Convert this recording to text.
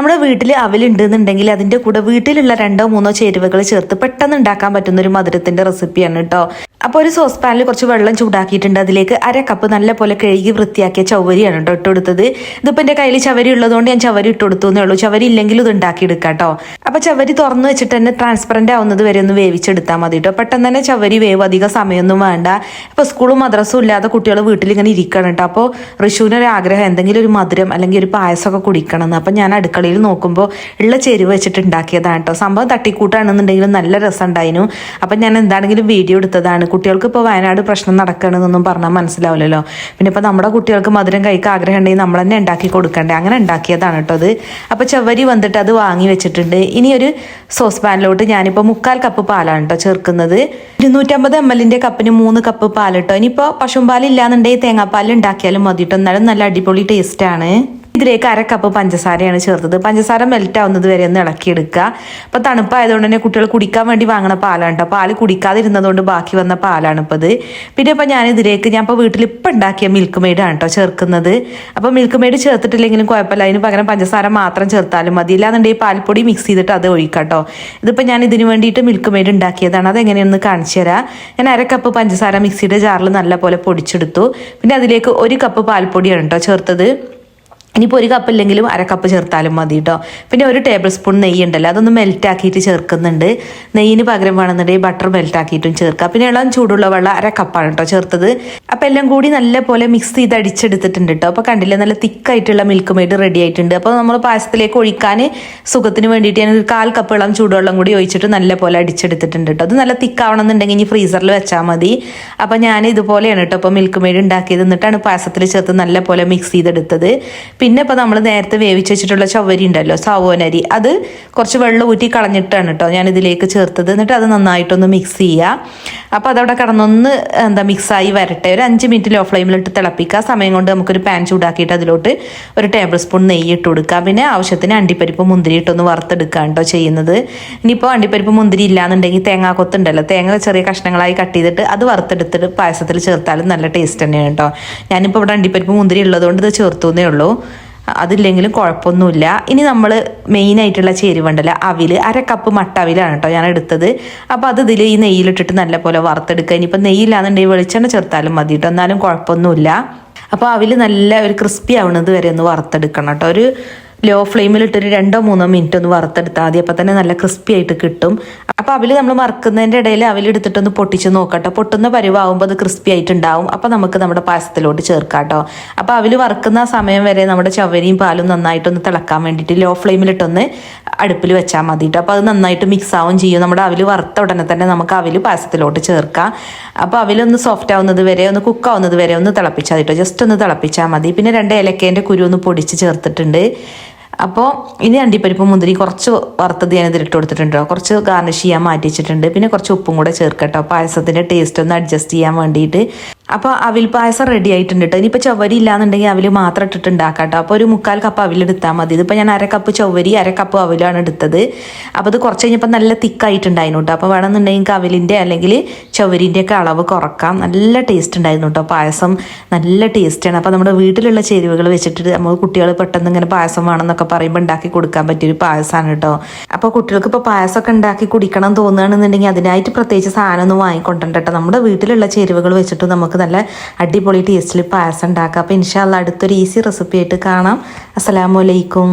നമ്മുടെ വീട്ടിൽ അവലുണ്ടെന്നുണ്ടെങ്കിൽ അതിന്റെ കൂടെ വീട്ടിലുള്ള രണ്ടോ മൂന്നോ ചേരുവകൾ ചേർത്ത് പെട്ടെന്ന് ഉണ്ടാക്കാൻ പറ്റുന്ന ഒരു മധുരത്തിന്റെ റെസിപ്പിയാണ് കേട്ടോ അപ്പോൾ ഒരു സോസ് പാനിൽ കുറച്ച് വെള്ളം ചൂടാക്കിയിട്ടുണ്ട്. അതിലേക്ക് അര കപ്പ് നല്ല പോലെ കഴുകി വൃത്തിയാക്കിയ ചവരിയാണ് കേട്ടോ ഇട്ട് കൊടുത്തത് ഇതിപ്പോൾ എന്റെ കയ്യിൽ ചവരി ഉള്ളതുകൊണ്ട് ഞാൻ ചവരി ഇട്ട് കൊടുത്തു എന്നേ ഉള്ളൂ. ചവരി ഇല്ലെങ്കിൽ ഇത് ഉണ്ടാക്കിയെടുക്കാം കേട്ടോ അപ്പോൾ ചവരി തുറന്ന് വെച്ചിട്ട് തന്നെ ട്രാൻസ്പെറന്റ് ആവുന്നത് വരെ ഒന്ന് വേവിച്ചെടുത്താൽ മതി കേട്ടോ പെട്ടെന്ന് തന്നെ ചവരി വേവ് അധികം സമയമൊന്നും വേണ്ട. ഇപ്പോൾ സ്കൂളും മദ്രസും ഇല്ലാതെ കുട്ടികൾ വീട്ടിലിങ്ങനെ ഇരിക്കണം കേട്ടോ അപ്പോൾ ഋഷുവിന് ഒരു ആഗ്രഹം എന്തെങ്കിലും ഒരു മധുരം അല്ലെങ്കിൽ ഒരു പായസമൊക്കെ കുടിക്കണം എന്ന് അപ്പം ഞാൻ അടുക്കളയിൽ നോക്കുമ്പോൾ ഉള്ള ചേരുവ വെച്ചിട്ട് ഉണ്ടാക്കിയതാണ് കേട്ടോ സംഭവം തട്ടിക്കൂട്ടാണെന്നുണ്ടെങ്കിലും നല്ല രസം ഉണ്ടായിരുന്നു അപ്പം ഞാൻ എന്താണെങ്കിലും വീഡിയോ എടുത്തതാണ്. കുട്ടികൾക്ക് ഇപ്പോൾ വയനാട് പ്രശ്നം നടക്കണമെന്നൊന്നും പറഞ്ഞാൽ മനസ്സിലാവില്ലല്ലോ. പിന്നെ ഇപ്പോൾ നമ്മുടെ കുട്ടികൾക്ക് മധുരം കഴിക്കാൻ ആഗ്രഹം ഉണ്ടെങ്കിൽ നമ്മൾ തന്നെ ഉണ്ടാക്കി കൊടുക്കണ്ടേ? അങ്ങനെ ഉണ്ടാക്കിയതാണ് കേട്ടോ അത്. അപ്പോൾ ചവരി വന്നിട്ട് അത് വാങ്ങി വെച്ചിട്ടുണ്ട്. ഇനി ഒരു സോസ് പാനിലോട്ട് ഞാനിപ്പോൾ മുക്കാൽ കപ്പ് പാലാണ് കേട്ടോ ചേർക്കുന്നത്. ഇരുന്നൂറ്റമ്പത് എം എല്ലിന്റെ കപ്പിന് മൂന്ന് കപ്പ് പാൽ കേട്ടോ. ഇനിയിപ്പോൾ പശുമ്പാലില്ലാന്നുണ്ടെങ്കിൽ തേങ്ങാപ്പാൽ ഉണ്ടാക്കിയാലും മതി കേട്ടോ എന്നാലും നല്ല അടിപൊളി ടേസ്റ്റാണ് ഇതിലേക്ക് അര കപ്പ് പഞ്ചസാരയാണ് ചേർത്തത്. പഞ്ചസാര മെൽറ്റ് ആവുന്നത് വരെ ഒന്ന് ഇളക്കിയെടുക്കുക. അപ്പോൾ തണുപ്പായതുകൊണ്ട് തന്നെ കുട്ടികൾ കുടിക്കാൻ വേണ്ടി വാങ്ങണ പാലാണ് കേട്ടോ പാൽ കുടിക്കാതിരുന്നതുകൊണ്ട് ബാക്കി വന്ന പാലാണ് ഇപ്പോൾ ഇത് പിന്നെ ഇപ്പോൾ ഞാൻ ഇതിലേക്ക് ഞാൻ ഇപ്പോൾ വീട്ടിൽ ഇപ്പം ഉണ്ടാക്കിയ മിൽക്ക് മെയ്ഡാണ് കേട്ടോ ചേർക്കുന്നത്. അപ്പോൾ മിൽക്ക് മെയ്ഡ് ചേർത്തിട്ടില്ലെങ്കിലും കുഴപ്പമില്ല. അതിന് പകരം പഞ്ചസാര മാത്രം ചേർത്താലും മതി. ഇല്ലാന്നുണ്ടെങ്കിൽ പാൽപ്പൊടി മിക്സ് ചെയ്തിട്ട് അത് ഒഴിക്കാം കേട്ടോ ഇതിപ്പോൾ ഞാൻ ഇതിന് വേണ്ടിയിട്ട് മിൽക്ക് മെയ്ഡ് ഉണ്ടാക്കിയതാണ്. അത് എങ്ങനെയൊന്ന് കാണിച്ചു തരാം. ഞാൻ അര കപ്പ് പഞ്ചസാര മിക്സിയുടെ ജാറിൽ നല്ലപോലെ പൊടിച്ചെടുത്തു. പിന്നെ അതിലേക്ക് ഒരു കപ്പ് പാൽപ്പൊടിയാണ് കേട്ടോ ചേർത്തത്. ഇനിയിപ്പോൾ ഒരു കപ്പ് ഇല്ലെങ്കിലും അര കപ്പ് ചേർത്താലും മതി കേട്ടോ പിന്നെ ഒരു ടേബിൾ സ്പൂൺ നെയ്യ് ഉണ്ടല്ലോ അതൊന്ന് മെൽറ്റ് ആക്കിയിട്ട് ചേർക്കുന്നുണ്ട്. നെയ്യിന് പകരം വേണമെന്നുണ്ടെങ്കിൽ ബട്ടർ മെൽറ്റ് ആക്കിയിട്ടും ചേർക്കുക പിന്നെ ഇളം ചൂടുള്ള വെള്ളം അര കപ്പാണ് കേട്ടോ ചേർത്തത്. അപ്പോൾ എല്ലാം കൂടി നല്ല പോലെ മിക്സ് ചെയ്ത് അടിച്ചെടുത്തിട്ടുണ്ട് കേട്ടോ അപ്പോൾ കണ്ടില്ലേ നല്ല തിക്കായിട്ടുള്ള മിൽക്ക് മെയ്ഡ് റെഡി ആയിട്ടുണ്ട്. അപ്പോൾ നമ്മൾ പായസത്തിലേക്ക് ഒഴിക്കാൻ സുഖത്തിന് വേണ്ടിയിട്ട് ഞാൻ ഒരു കാൽ കപ്പ് ഇളം ചൂടുവെള്ളം കൂടി ഒഴിച്ചിട്ട് നല്ല പോലെ അടിച്ചെടുത്തിട്ടുണ്ട് കേട്ടോ അത് നല്ല തിക്കാവണമെന്നുണ്ടെങ്കിൽ ഇനി ഫ്രീസറിൽ വെച്ചാൽ മതി. അപ്പോൾ ഞാൻ ഇതുപോലെയാണ് കേട്ടോ ഇപ്പോൾ മിൽക്ക് മെയ്ഡ് ഉണ്ടാക്കിയത്. എന്നിട്ടാണ് പായസത്തിൽ ചേർത്ത് നല്ല പോലെ മിക്സ് ചെയ്തെടുത്തത്. പിന്നെ ഇപ്പോൾ നമ്മൾ നേരത്തെ വേവിച്ച് വെച്ചിട്ടുള്ള ചവരി ഉണ്ടല്ലോ സവോനരി. അത് കുറച്ച് വെള്ളം ഊറ്റി കളഞ്ഞിട്ടാണ് കേട്ടോ ഞാൻ ഇതിലേക്ക് ചേർത്തത്. എന്നിട്ട് അത് നന്നായിട്ടൊന്ന് മിക്സ് ചെയ്യുക അപ്പോൾ അതവിടെ കിടന്നൊന്ന് എന്താ മിക്സായി വരട്ടെ. ഒരു അഞ്ച് മിനിറ്റ് ലോ ഫ്ലെയിമിലിട്ട് തിളപ്പിക്കുക. സമയം കൊണ്ട് നമുക്കൊരു പാൻ ചൂടാക്കിയിട്ട് അതിലോട്ട് ഒരു ടേബിൾ സ്പൂൺ നെയ്യ് ഇട്ട് കൊടുക്കുക. പിന്നെ ആവശ്യത്തിന് അണ്ടിപ്പരിപ്പ് മുന്തിരി ഇട്ടൊന്ന് വറുത്തെടുക്കുക കേട്ടോ ചെയ്യുന്നത്. ഇനിയിപ്പോൾ അണ്ടിപ്പരിപ്പ് മുന്തിരി ഇല്ലാന്നുണ്ടെങ്കിൽ തേങ്ങാക്കൊത്തുണ്ടല്ലോ തേങ്ങ ചെറിയ കഷ്ണങ്ങളായി കട്ട് ചെയ്തിട്ട് അത് വറുത്തെടുത്തിട്ട് പായസത്തിൽ ചേർത്താലും നല്ല ടേസ്റ്റ് തന്നെയാണ് കേട്ടോ. ഞാനിപ്പോൾ ഇവിടെ അണ്ടിപ്പരിപ്പ് മുന്തിരി ഉള്ളതുകൊണ്ട് ഇത് ചേർത്തു എന്നേ ഉള്ളൂ. അതില്ലെങ്കിലും കുഴപ്പമൊന്നുമില്ല. ഇനി നമ്മൾ മെയിൻ മെയിനായിട്ടുള്ള ചേരുവണ്ടല്ല? അവിൽ അര കപ്പ് മട്ട അവിലാണ് കേട്ടോ ഞാൻ എടുത്തത്. അപ്പോൾ അത് ഇതിൽ ഈ നെയ്യിലിട്ടിട്ട് നല്ല പോലെ വറുത്തെടുക്കുക. ഇനിയിപ്പോൾ നെയ്യില്ലാന്നുണ്ടെങ്കിൽ വെളിച്ചെണ്ണ ചേർത്താലും മതി കേട്ടോ എന്നാലും കുഴപ്പമൊന്നുമില്ല. അപ്പോൾ അവിൽ നല്ല ഒരു ക്രിസ്പി ആവുന്നത് വരെ ഒന്ന് വറുത്തെടുക്കണം കേട്ടോ ഒരു ലോ ഫ്ലെയിമിൽ ഫ്ലെയിമിലിട്ടൊരു രണ്ടോ മൂന്നോ മിനിറ്റ് ഒന്ന് വറുത്തെടുത്താൽ മതി. അപ്പോൾ തന്നെ നല്ല ക്രിസ്പി ആയിട്ട് കിട്ടും. അപ്പോൾ അവിൽ നമ്മൾ മറക്കുന്നതിന്റെ ഇടയിൽ അവിലെടുത്തിട്ടൊന്ന് പൊട്ടിച്ച് നോക്കട്ടെ. പൊട്ടുന്ന പരിവാകുമ്പോൾ അത് ക്രിസ്പി ആയിട്ടുണ്ടാവും. അപ്പോൾ നമുക്ക് നമ്മുടെ പായസത്തിലോട്ട് ചേർക്കാട്ടോ കേട്ടോ അപ്പോൾ അവിൽ വറുക്കുന്ന സമയം വരെ നമ്മുടെ ചവരിയും പാലും നന്നായിട്ടൊന്ന് തിളക്കാൻ വേണ്ടിയിട്ട് ലോ ഫ്ലെയിമിലിട്ടൊന്ന് അടുപ്പിൽ വെച്ചാൽ മതി കേട്ടോ അപ്പോൾ അത് നന്നായിട്ട് മിക്സ് ആവും ചെയ്യും. നമ്മുടെ അവിൽ വറുത്ത ഉടനെ തന്നെ നമുക്ക് അവിൽ പായസത്തിലോട്ട് ചേർക്കാം. അപ്പോൾ അവിലൊന്ന് സോഫ്റ്റ് ആവുന്നത് വരെ ഒന്ന് കുക്ക് ആവുന്നത് വരെ ഒന്ന് തിളപ്പിച്ചാൽ കേട്ടോ ജസ്റ്റ് ഒന്ന് തിളപ്പിച്ചാൽ മതി. പിന്നെ രണ്ട് ഏലക്കേന്റെ കുരു ഒന്ന് പൊടിച്ച് ചേർത്തിട്ടുണ്ട്. അപ്പോൾ ഇനി അണ്ടിപ്പരിപ്പ് മുന്തിരി കുറച്ച് വറുത്തത് ഞാൻ ഇതിലിട്ട് കൊടുത്തിട്ടുണ്ടോ കുറച്ച് ഗാർണിഷ് ചെയ്യാൻ മാറ്റി വെച്ചിട്ടുണ്ട് പിന്നെ കുറച്ച് ഉപ്പും കൂടെ ചേർക്കട്ടോ. പായസത്തിന്റെ ടേസ്റ്റ് ഒന്ന് അഡ്ജസ്റ്റ് ചെയ്യാൻ വേണ്ടിയിട്ട്. അപ്പോൾ അവിൽ പായസം റെഡി ആയിട്ടുണ്ട് കേട്ടോ ഇനിയിപ്പോൾ ചവരി ഇല്ലാന്നുണ്ടെങ്കിൽ അവിൽ മാത്രം ഇട്ടിട്ട് ഉണ്ടാക്കാം കേട്ടോ അപ്പോൾ ഒരു മുക്കാൽ കപ്പ് അവിലെടുത്താൽ മതി. ഇതിപ്പോൾ ഞാൻ അര കപ്പ് ചവരി അര കപ്പ് അവിലാണ് എടുത്തത്. അപ്പോൾ ഇത് കുറച്ച് കഴിഞ്ഞപ്പോൾ നല്ല തിക്കായിട്ടുണ്ടായിരുന്നു കേട്ടോ അപ്പോൾ വേണമെന്നുണ്ടെങ്കിൽ അവിലിന്റെ അല്ലെങ്കിൽ ചവരിന്റെ ഒക്കെ അളവ് കുറക്കാം. നല്ല ടേസ്റ്റ് ഉണ്ടായിരുന്നു കേട്ടോ പായസം നല്ല ടേസ്റ്റാണ് അപ്പോൾ നമ്മുടെ വീട്ടിലുള്ള ചേരുവകൾ വെച്ചിട്ട് നമ്മൾ കുട്ടികൾ പെട്ടെന്ന് ഇങ്ങനെ പായസം വേണമെന്നൊക്കെ പറയുമ്പോൾ ഉണ്ടാക്കി കൊടുക്കാൻ പറ്റിയൊരു പായസമാണ് കേട്ടോ അപ്പോൾ കുട്ടികൾക്ക് ഇപ്പോൾ പായസമൊക്കെ ഉണ്ടാക്കി കുടിക്കണം തോന്നുകയാണെന്നുണ്ടെങ്കിൽ അതിനായിട്ട് പ്രത്യേകിച്ച് സാധനമൊന്നും വാങ്ങിക്കൊണ്ടിട്ടോ നമ്മുടെ വീട്ടിലുള്ള ചേരുവകൾ വെച്ചിട്ട് നല്ല അടിപൊളി ടേസ്റ്റിൽ പായസം ഉണ്ടാക്കാം അപ്പോൾ ഇൻഷാല്ല അടുത്തൊരു ഈസി റെസിപ്പി ആയിട്ട് കാണാം. അസ്സലാമലൈക്കും